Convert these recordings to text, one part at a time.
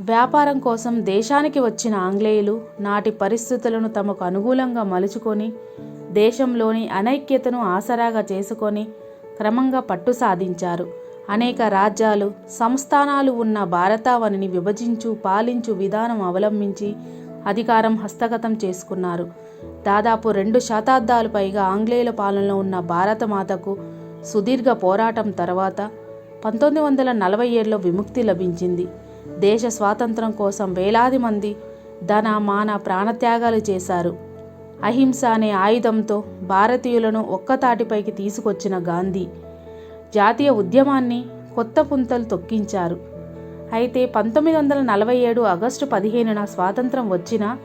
వ్యాపారం కోసం దేశానికి వచ్చిన ఆంగ్లేయులు నాటి పరిస్థితులను తమకు అనుకూలంగా మలుచుకొని దేశంలోని అనైక్యతను ఆసరాగా చేసుకొని క్రమంగా పట్టు సాధించారు. అనేక రాజ్యాలు సంస్థానాలు ఉన్న భారతావనిని విభజించు పాలించు విధానం అవలంబించి అధికారం హస్తగతం చేసుకున్నారు. దాదాపు రెండు శతాబ్దాలు పైగా ఆంగ్లేయుల పాలనలో ఉన్న భారతమాతకు సుదీర్ఘ పోరాటం తర్వాత పంతొమ్మిది వందల నలభై ఏడులో విముక్తి లభించింది. దేశ స్వాతంత్రం కోసం వేలాది మంది ధన మాన ప్రాణత్యాగాలు చేశారు. అహింస అనే ఆయుధంతో భారతీయులను ఒక్కతాటిపైకి తీసుకొచ్చిన గాంధీ జాతీయ ఉద్యమాన్ని కొత్త పుంతలు తొక్కించారు. అయితే పంతొమ్మిది వందల నలభై ఏడు ఆగస్టు పదిహేనున స్వాతంత్రం వచ్చిన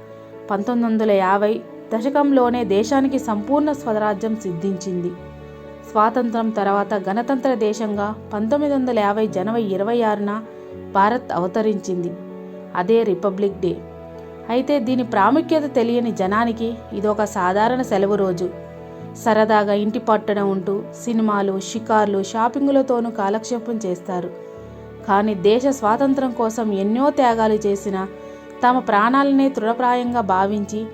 పంతొమ్మిది వందల యాభై దశకంలోనే దేశానికి సంపూర్ణ స్వరాజ్యం సిద్ధించింది. స్వాతంత్రం తర్వాత గణతంత్ర దేశంగా పంతొమ్మిది వందల యాభై జనవరి ఇరవై ఆరున భారత్ అవతరించింది. అదే రిపబ్లిక్ డే. అయితే దీని ప్రాముఖ్యత తెలియని జనానికి ఇదొక సాధారణ సెలవు రోజు. సరదాగా ఇంటి పట్టడం ఉంటూ సినిమాలు షికార్లు షాపింగులతోనూ కాలక్షేపం చేస్తారు. కానీ దేశ స్వాతంత్రం కోసం ఎన్నో త్యాగాలు చేసిన తమ ప్రాణాలనే తృఢప్రాయంగా భావించి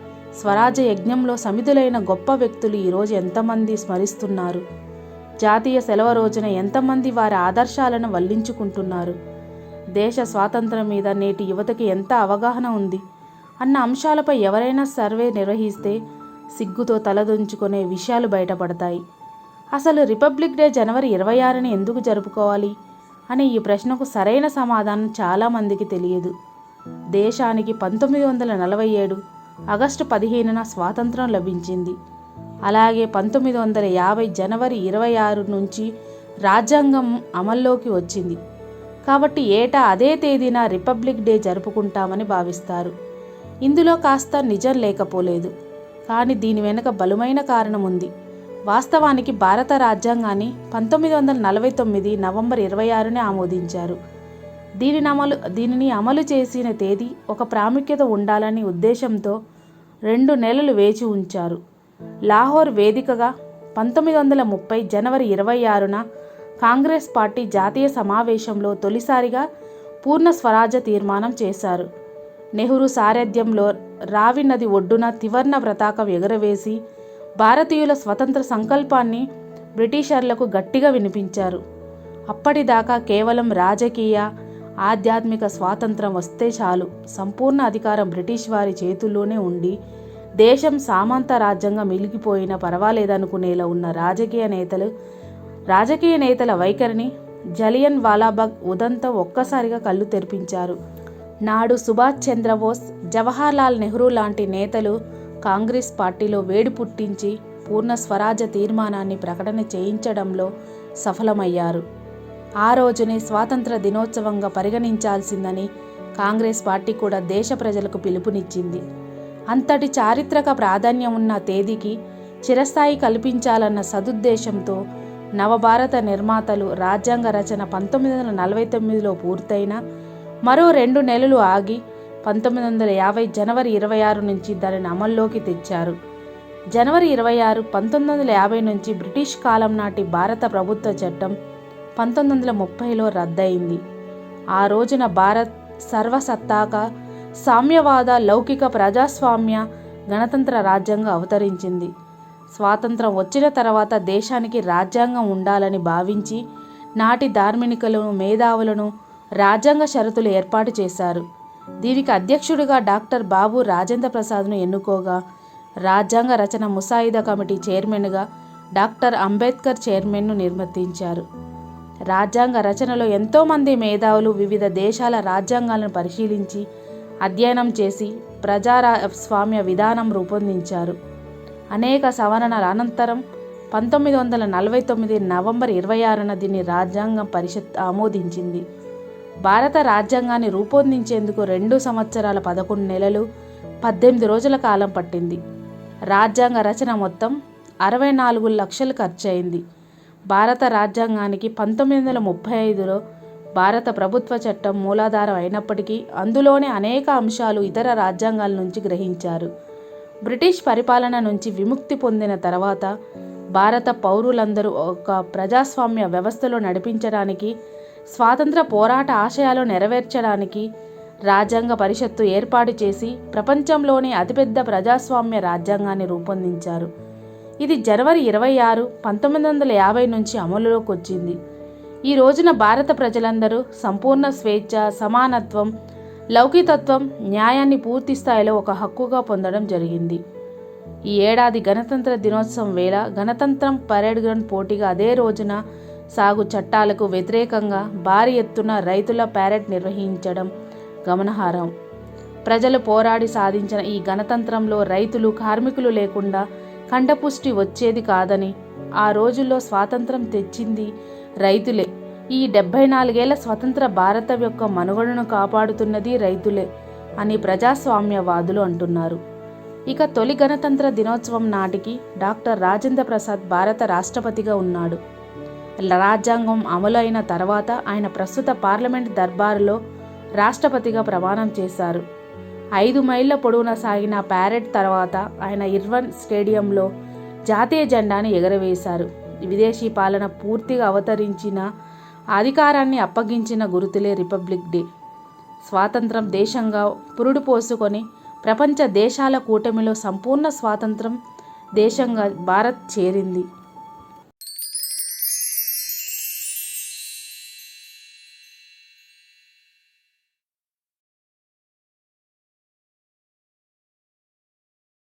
స్వరాజ్య యజ్ఞంలో సమిధులైన గొప్ప వ్యక్తులు ఈరోజు ఎంతమంది స్మరిస్తున్నారు? జాతీయ సెలవు రోజున ఎంతమంది వారి ఆదర్శాలను వల్లించుకుంటున్నారు? దేశ స్వాతంత్రం మీద నేటి యువతకి ఎంత అవగాహన ఉంది? అన్న అంశాలపై ఎవరైనా సర్వే నిర్వహిస్తే సిగ్గుతో తలదొంచుకునే విషయాలు బయటపడతాయి. అసలు రిపబ్లిక్ డే జనవరి ఇరవై ఆరుని ఎందుకు జరుపుకోవాలి? అనే ఈ ప్రశ్నకు సరైన సమాధానం చాలామందికి తెలియదు. దేశానికి పంతొమ్మిది వందల నలభై ఏడు ఆగస్టు పదిహేనున స్వాతంత్రం లభించింది. అలాగే పంతొమ్మిది వందల యాభై జనవరి ఇరవై ఆరు నుంచి రాజ్యాంగం అమల్లోకి వచ్చింది. కాబట్టి ఏటా అదే తేదీన రిపబ్లిక్ డే జరుపుకుంటామని భావిస్తారు. ఇందులో కాస్త నిజం లేకపోలేదు. కానీ దీని వెనుక బలమైన కారణం ఉంది వాస్తవానికి భారత రాజ్యాంగాన్ని పంతొమ్మిది వందల నలభై తొమ్మిది నవంబర్ ఇరవై ఆరునే ఆమోదించారు. దీనిని అమలు దీనిని అమలు చేసిన తేదీ ఒక ప్రాముఖ్యత ఉండాలని ఉద్దేశంతో రెండు నెలలు వేచి ఉంచారు. లాహోర్ వేదికగా పంతొమ్మిది వందల ముప్పై జనవరి ఇరవై ఆరున కాంగ్రెస్ పార్టీ జాతీయ సమావేశంలో తొలిసారిగా పూర్ణ స్వరాజ్య తీర్మానం చేశారు. నెహ్రూ సారథ్యంలో రావి నది ఒడ్డున తివర్ణ వ్రతాకం ఎగురవేసి భారతీయుల స్వతంత్ర సంకల్పాన్ని బ్రిటిషర్లకు గట్టిగా వినిపించారు. అప్పటిదాకా కేవలం రాజకీయ ఆధ్యాత్మిక స్వాతంత్రం వస్తే చాలు. సంపూర్ణ అధికారం బ్రిటిష్ వారి చేతుల్లోనే ఉండి దేశం సామంత రాజ్యంగా మిలిగిపోయినా పర్వాలేదనుకునేలా ఉన్న రాజకీయ నేతలు రాజకీయ నేతల వైఖరిని జలియన్ వాలాబాగ్ ఉదంతం ఒక్కసారిగా కళ్ళు తెరిపించారు. నాడు సుభాష్ చంద్రబోస్ జవహర్లాల్ నెహ్రూ లాంటి నేతలు కాంగ్రెస్ పార్టీలో వేడి పుట్టించి పూర్ణ స్వరాజ్య తీర్మానాన్ని ప్రకటన చేయించడంలో సఫలమయ్యారు. ఆ రోజునే స్వాతంత్ర దినోత్సవంగా పరిగణించాల్సిందని కాంగ్రెస్ పార్టీ కూడా దేశ ప్రజలకు పిలుపునిచ్చింది. అంతటి చారిత్రక ప్రాధాన్యం ఉన్న తేదీకి చిరస్థాయి కల్పించాలన్న సదుద్దేశంతో నవభారత నిర్మాతలు రాజ్యాంగ రచన పంతొమ్మిది వందల నలభై తొమ్మిదిలో పూర్తయిన మరో రెండు నెలలు ఆగి పంతొమ్మిది వందల యాభై జనవరి ఇరవై ఆరు నుంచి దానిని అమల్లోకి తెచ్చారు. జనవరి ఇరవై ఆరు పంతొమ్మిది వందల యాభై నుంచి బ్రిటిష్ కాలం నాటి భారత ప్రభుత్వ చట్టం పంతొమ్మిది వందల ముప్పైలో రద్దయింది. ఆ రోజున భారత్ సర్వసత్తాక సామ్యవాద లౌకిక ప్రజాస్వామ్య గణతంత్ర రాజ్యంగా అవతరించింది. స్వాతంత్రం వచ్చిన తర్వాత దేశానికి రాజ్యాంగం ఉండాలని భావించి నాటి ధార్మికులను మేధావులను రాజ్యాంగ షరతులు ఏర్పాటు చేశారు. దీనికి అధ్యక్షుడిగా డాక్టర్ బాబు రాజేంద్ర ప్రసాద్ను ఎన్నుకోగా రాజ్యాంగ రచన ముసాయిదా కమిటీ చైర్మన్గా డాక్టర్ అంబేద్కర్ చైర్మన్ను నిర్వర్తించారు రాజ్యాంగ రచనలో ఎంతోమంది మేధావులు వివిధ దేశాల రాజ్యాంగాలను పరిశీలించి అధ్యయనం చేసి ప్రజాస్వామ్య విధానం రూపొందించారు. అనేక సవరణల అనంతరం పంతొమ్మిది వందల నలభై తొమ్మిది నవంబర్ ఇరవై ఆరున దీన్ని రాజ్యాంగం పరిషత్ ఆమోదించింది. భారత రాజ్యాంగాన్ని రూపొందించేందుకు రెండు సంవత్సరాల పదకొండు నెలలు పద్దెనిమిది రోజుల కాలం పట్టింది. రాజ్యాంగ రచన మొత్తం అరవై నాలుగు లక్షలు ఖర్చయింది. భారత రాజ్యాంగానికి పంతొమ్మిది వందల ముప్పై ఐదులో భారత ప్రభుత్వ చట్టం మూలాధారం అయినప్పటికీ అందులోనే అనేక అంశాలు ఇతర రాజ్యాంగాల నుంచి గ్రహించారు. బ్రిటిష్ పరిపాలన నుంచి విముక్తి పొందిన తర్వాత భారత పౌరులందరూ ఒక ప్రజాస్వామ్య వ్యవస్థలో నడిపించడానికి స్వాతంత్ర పోరాట ఆశయాలు నెరవేర్చడానికి రాజ్యాంగ పరిషత్తు ఏర్పాటు చేసి ప్రపంచంలోనే అతిపెద్ద ప్రజాస్వామ్య రాజ్యాంగాన్ని రూపొందించారు. ఇది జనవరి ఇరవై ఆరు పంతొమ్మిది వందల యాభై నుంచి అమలులోకి వచ్చింది ఈ రోజున భారత ప్రజలందరూ సంపూర్ణ స్వేచ్ఛ సమానత్వం లౌకితత్వం న్యాయాన్ని పూర్తి స్థాయిలో ఒక హక్కుగా పొందడం జరిగింది. ఈ ఏడాది గణతంత్ర దినోత్సవం వేళ గణతంత్రం పరేడ్ గ్రౌండ్ పోటీగా అదే రోజున సాగు చట్టాలకు వ్యతిరేకంగా భారీ ఎత్తున రైతుల ప్యారెడ్ నిర్వహించడం గమనార్హం. ప్రజలు పోరాడి సాధించిన ఈ గణతంత్రంలో రైతులు కార్మికులు లేకుండా కండపుష్టి వచ్చేది కాదని ఆ రోజుల్లో స్వాతంత్రం తెచ్చింది రైతులే. ఈ డెబ్బై నాలుగేళ్ళ స్వతంత్ర భారత యొక్క మనుగడను కాపాడుతున్నది రైతులే అని ప్రజాస్వామ్యవాదులు అంటున్నారు. ఇక తొలి గణతంత్ర దినోత్సవం నాటికి డాక్టర్ రాజేంద్ర ప్రసాద్ భారత రాష్ట్రపతిగా ఉన్నాడు. రాజ్యాంగం అమలు అయిన తర్వాత ఆయన ప్రస్తుత పార్లమెంట్ దర్బారులో రాష్ట్రపతిగా ప్రమాణం చేశారు. ఐదు మైళ్ళ పొడవున సాగిన ప్యారెడ్ తర్వాత ఆయన ఇర్వన్ స్టేడియంలో జాతీయ జెండాను ఎగరవేశారు. విదేశీ పాలన పూర్తిగా అవతరించిన అధికారాన్ని అప్పగించిన గురుతులే రిపబ్లిక్ డే. స్వాతంత్రం దేశంగా పురుడు పోసుకొని ప్రపంచ దేశాల కూటమిలో సంపూర్ణ స్వాతంత్రం దేశంగా భారత్ చేరింది.